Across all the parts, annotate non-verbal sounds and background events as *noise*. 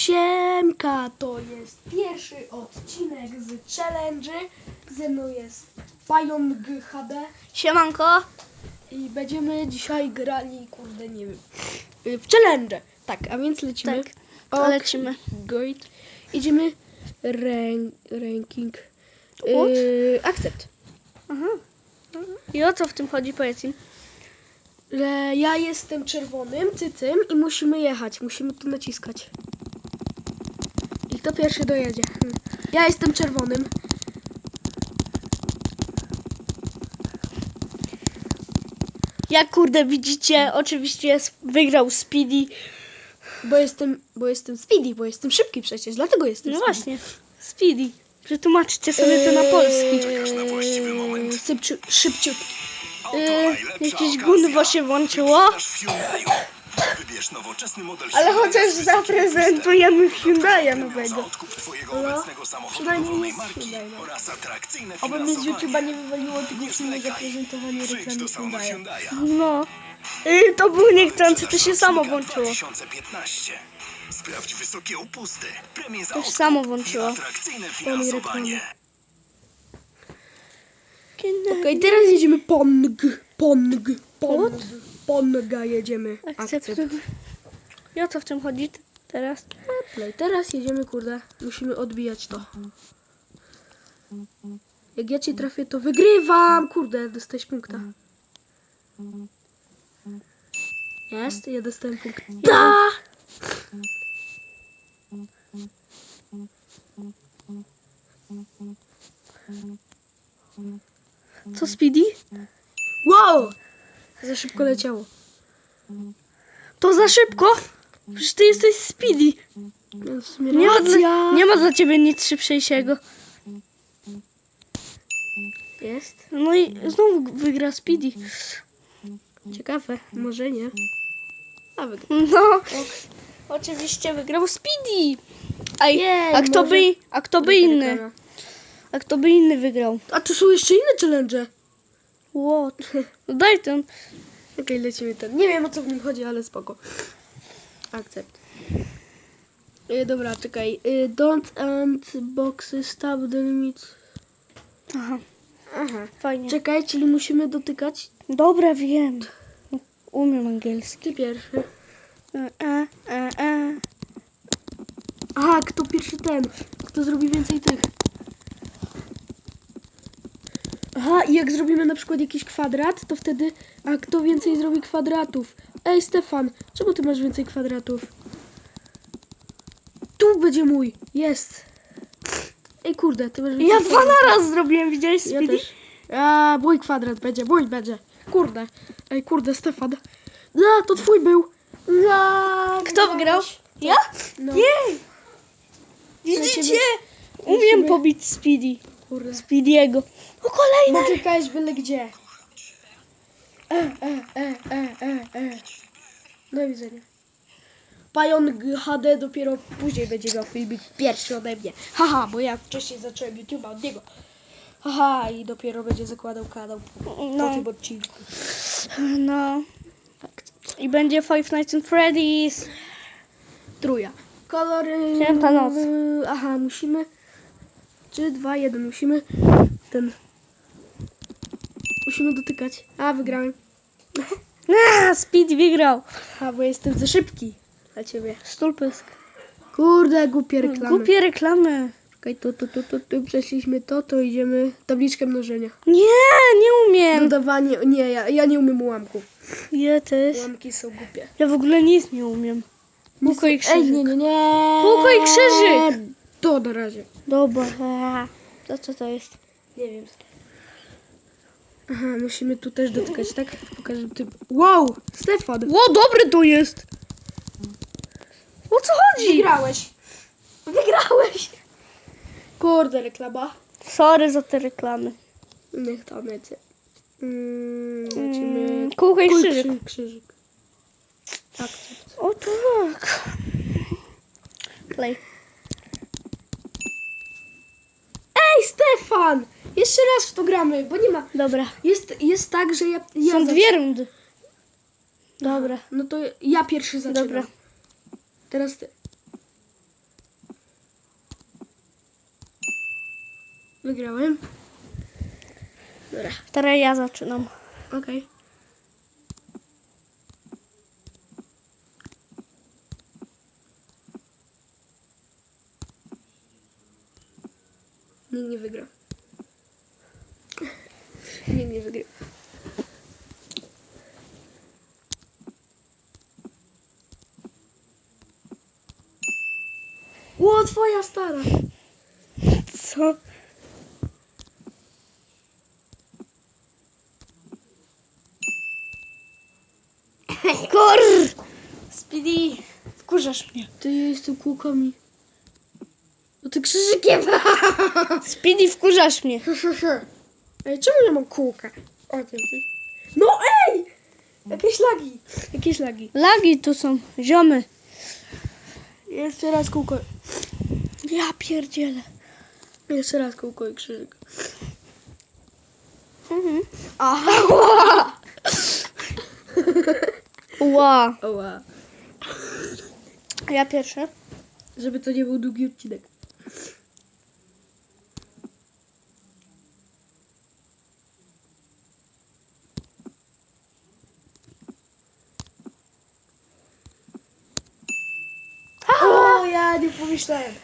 Siemka, to jest pierwszy odcinek z Challenge. Ze mną jest Pająk HD Siemanko. i będziemy dzisiaj grali, kurde, nie wiem, w Challenge. Tak, a więc lecimy. Tak, to lecimy. Great. Idziemy ran ranking. Yy, akcept. Aha. I o co w tym chodzi, powiedz im. Że ja jestem czerwonym, ty tym i musimy jechać. Musimy tu naciskać. Kto pierwszy dojedzie? Hmm. Ja jestem czerwonym. Jak kurde widzicie, oczywiście wygrał Speedy. Bo jestem, bo jestem speedy, bo jestem szybki przecież, dlatego jestem No speedy. właśnie, Speedy. Przetłumaczcie sobie to na polski. Moment. Szybciu, szybciutki. Najlepsza jakieś gunwo się włączyło. Wybierz nowoczesny model Ale Hyundai chociaż z wysokim zaprezentujemy. Hyundai'a nowego. odkup twojego No, obecnego samochodu przynajmniej dowolnej jest marki Hyundai, no. oraz atrakcyjne Oby mnie z finansowanie. YouTube'a nie wywaliło tylko Nie filmu zwlekaj. zaprezentowanie Przyjdź reklamy do salonu Hyundai'a. Hyundai'a. No. Yy, to było niechcący, to się samo włączyło. 2015. Sprawdź wysokie upusty. Premie za To się odkup samo i włączyło. atrakcyjne finansowanie. Okej, teraz jedziemy Pong, Pong, Pong, Ponga jedziemy. Akcept. I o co w tym chodzi t- teraz? Play. Teraz jedziemy, kurde. Musimy odbijać to. Jak ja cię trafię, to wygrywam. Kurde, dostałeś punkta. Jest, ja dostałem punkt. Da! Co Speedy? Wow! Za szybko leciało. To za szybko? Przecież ty jesteś Speedy. No, Nie ma, dla, nie ma dla ciebie nic szybszego. Jest. No i znowu wygra Speedy. Ciekawe, może nie. A wygra. No, oczywiście wygrał Speedy. A, Jej, a, kto może- by, a kto by inny? A kto by inny wygrał? A tu są jeszcze inne challenge. What? *laughs* No daj ten. Okej, lecimy ten. Nie wiem o co w nim chodzi, ale spoko. Akcept. Y, dobra, czekaj. Y, don't end boxy, stop the limit. Aha, Aha. fajnie. Czekaj, czyli musimy dotykać. Dobra, wiem. Umiem angielski. Ty pierwszy. E, e, e, e. Aha, kto pierwszy ten? Kto zrobi więcej tych? Aha, i jak zrobimy na przykład jakiś kwadrat, to wtedy, a kto więcej zrobi kwadratów? Ej, Stefan, czemu ty masz więcej kwadratów? Tu będzie mój, jest. Ej, kurde, ty masz więcej Ja dwa kwadratów. na raz zrobiłem, widziałeś Ja Speedy? też. A, mój kwadrat będzie, mój będzie. Kurde. Ej, kurde, Stefan. A, to twój był. A, Kto wygrał? Ja? No, Jej! Widzicie? Umiem lecimy. pobić Speedy. Kurde. Speediego. O, kolejna! Dotykałeś byle gdzie. E, e, e, e, e, e. Do widzenia. Pająk HD dopiero później będzie miał filmik pierwszy ode mnie. Haha, bo ja wcześniej zacząłem YouTube'a od niego. Haha, i dopiero będzie zakładał kanał po, po No. tym odcinku. No. I będzie Five Nights at Freddy's. Truja. Kolory. Święta noc. Aha, musimy. 3, 2, 1. Musimy ten. Musimy dotykać. A, wygrałem. *laughs* A, Speedy wygrał. A, bo jestem za szybki dla ciebie. Stulpysk. Kurde, głupie reklamy. Głupie reklamy. Czekaj, tu, tu, tu, tu, tu przeszliśmy to, to idziemy tabliczkę mnożenia. Nie, nie umiem. Dodawanie, nie, ja, ja nie umiem ułamków. Ja też. Ułamki są głupie. Ja w ogóle nic nie umiem. Kółko i Ej, krzyżyk. nie, nie, nie. Kółko i krzyżyk. To na razie. Dobra. To co to jest? Nie wiem. Aha, musimy tu też dotykać, tak? Pokażę tym. Wow, Stefan. Ło, dobry tu jest. O co chodzi? Wygrałeś. Wygrałeś. Kurde, reklama. Sorry za te reklamy. Niech tam lecę. Mm, lecimy. Mm, Kółko i Kół- krzyżyk. krzy- krzyżyk. Tak. O tak. Play. Stefan! Jeszcze raz w to gramy, bo nie ma. Dobra. Jest, jest tak, że ja. ja Są dwie rundy. Dobra. No to ja pierwszy zaczynam. Dobra. Teraz ty. Wygrałem. Dobra. Teraz ja zaczynam. Okej. Okay. Nikt nie wygrał. Nikt *laughs* nie wygrał. Ło, twoja stara. Co? Kur! Speedy, wkurzasz mnie. Ty ja jestem kółkami. Ty krzyżykiem. *laughs* Speedy, wkurzasz mnie. Ej, czemu nie mam kółka? O tym. No ej! Jakieś lagi. Jakieś lagi. Lagi tu są, ziomy. Jeszcze raz kółko. Ja pierdzielę. Jeszcze raz kółko i krzyżyk. Mhm. Aha! Ła. Oła. Ja pierwszy. Żeby to nie był długi odcinek. O, pomyślałem.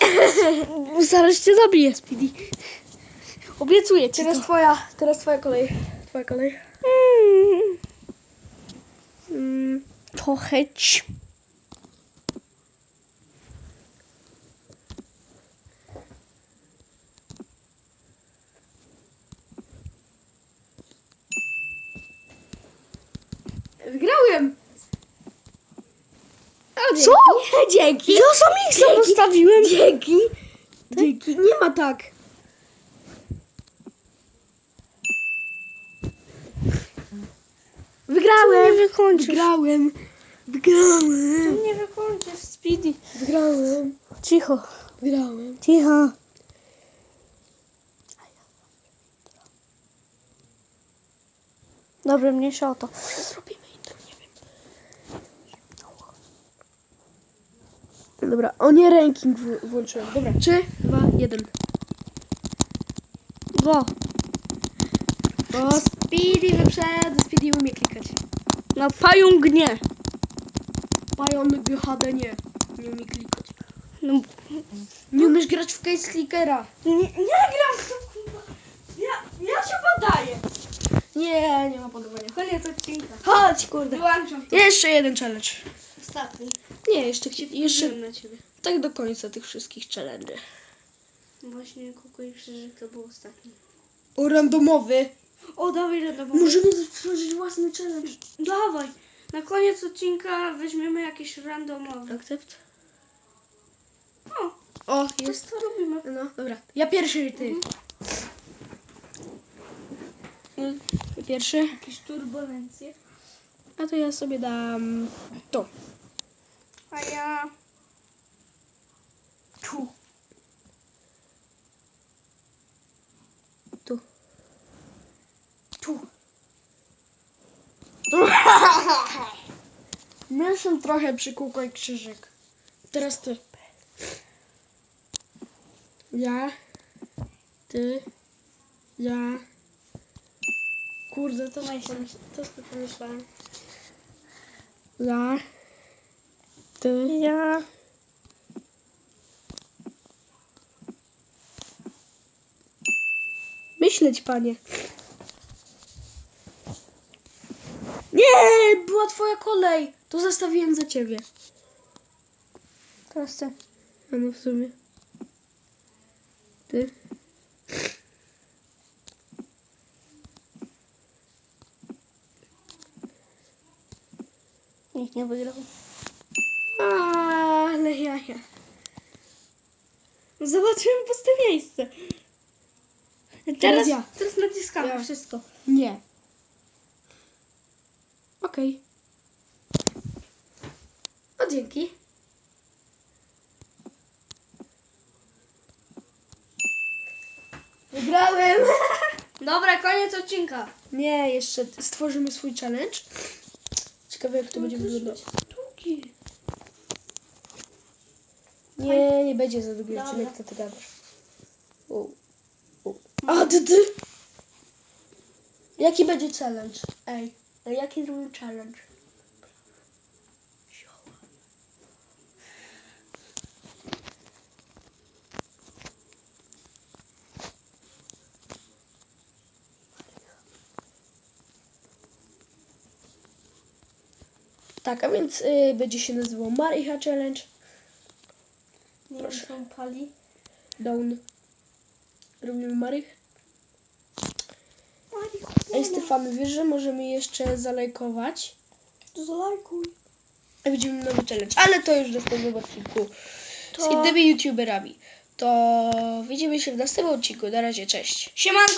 *laughs* Zaraz cię zabiję, Speedy. Obiecuję ci Teraz to. twoja, teraz twoja kolej. Twoja kolej. Mm, Mm. To chęć. Wygrałem! O, dzięki. Co? *laughs* Dzięki. Ja sam ich postawiłem. Dzięki. Dzięki. Nie ma tak. Wygrałem. Nie wykończysz. Wygrałem. Wygrałem. Nie wykończysz, Speedy. Wygrałem. Cicho, Wygrałem. cicho. Dobrze, mniejsza o to. Zrobimy intro, nie wiem. Dobra, o nie ranking włączyłem. Dobra, 3, 2, 1. Go. O, Speedy wyprzedł. Speedy umie klikać. Na pająk nie. Pajon GHD nie. Nie umie klikać. No, Nie umiesz grać w case clickera. nie, nie gram w to. Ja, ja się poddaję. Nie, nie ma podobania. Koniec odcinka. Chodź, kurde. Wyłączam to. Jeszcze jeden challenge. Ostatni. Nie, jeszcze, jeszcze na ciebie. tak do końca tych wszystkich challenge. Właśnie kukuj i krzyżyk to był ostatni. O, randomowy. O, dawaj, to był. Możemy stworzyć własny challenge. Dawaj. Na koniec odcinka weźmiemy jakiś randomowy. Akcept. O, O, jest jest. to robimy. No, dobra. Ja pierwszy, ty. Ja pierwszy. Jakieś turbulencje. A to ja sobie dam to. A ja... Tu. Tu. Tu. *laughs* Mieszam trochę przy kółko i krzyżyk. Teraz ty. Ja. Ty. Ja. Kurde, to Weź. to pomyślałem. Ja. Ja... Myśleć, panie. Nie, była twoja kolej. To zostawiłem za ciebie. Teraz ty. A no w sumie. Ty. Nikt nie wygrał. Ale jaja. Zobaczymy puste miejsce. Teraz Teraz, ja. teraz naciskamy Ja. wszystko. Nie. Okej. O, dzięki. Wygrałem. *laughs* Dobra, koniec odcinka. Nie, jeszcze stworzymy swój challenge. Ciekawe jak to będzie wyglądać. Długi. Nie, nie będzie za długi Dobra. odcinek, co ty gadasz. U. U. A, ty, ty. Jaki będzie challenge? Ej, a jaki zrobimy challenge? Tak, a więc y, będzie się nazywał Maricha Challenge. Nie co on pali. Down. Robimy Marych. Ej, Stefan, wiesz, że możemy jeszcze zalajkować? To zalajkuj. A będziemy nowy challenge. Ale to już w następnym odcinku. Z To- innymi youtuberami. To widzimy się w następnym odcinku. Na razie, cześć. Siemanko.